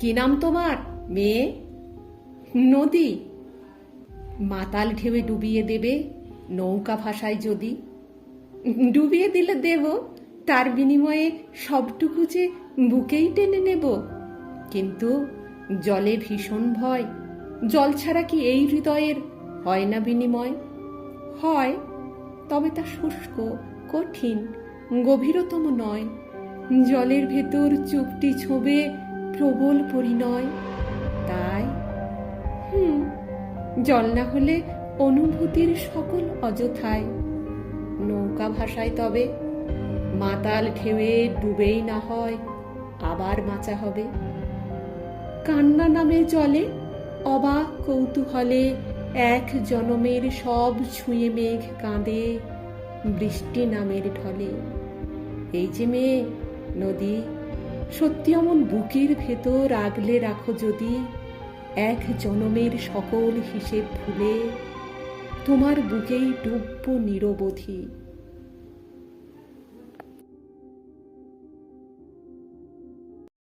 কি নাম তোমার? মেয়ে? নদী? মাতাল ঢেউয়ে ডুবিয়ে দেবে নৌকা ভাষায় যদি। ডুবিয়ে দিলে দেব তার বিনিময়ে সবটুকু যে বুকেই টেনে নেব। কিন্তু জলে ভীষণ ভয়। জল ছাড়া কি এই হৃদয়ের হয় না বিনিময়? হয়, তবে তা শুষ্ক, কঠিন, গভীরতম নয়। জলের ভেতর চুপটি ছোবে প্রবল পরিণয়। তাই? হুম, জল না হলে অনুভূতির সকল অযথায়। নৌকা ভাষায় তবে, মাতাল ঢেউয়ে ডুবেই না হয়, আবার বাঁচা হবে। কান্না নামে জলে, অবাক কৌতূহলে এক জনমের সব ছুঁয়ে মেঘ কাঁদে বৃষ্টি নামের ঢলে। এই যে মেয়ে, নদী সত্যি অমন বুকের ভেতর আগলে রাখো যদি। এক জনমের সকল হিসেব ভুলে, তোমার বুকেই ডুবব নিরবধি।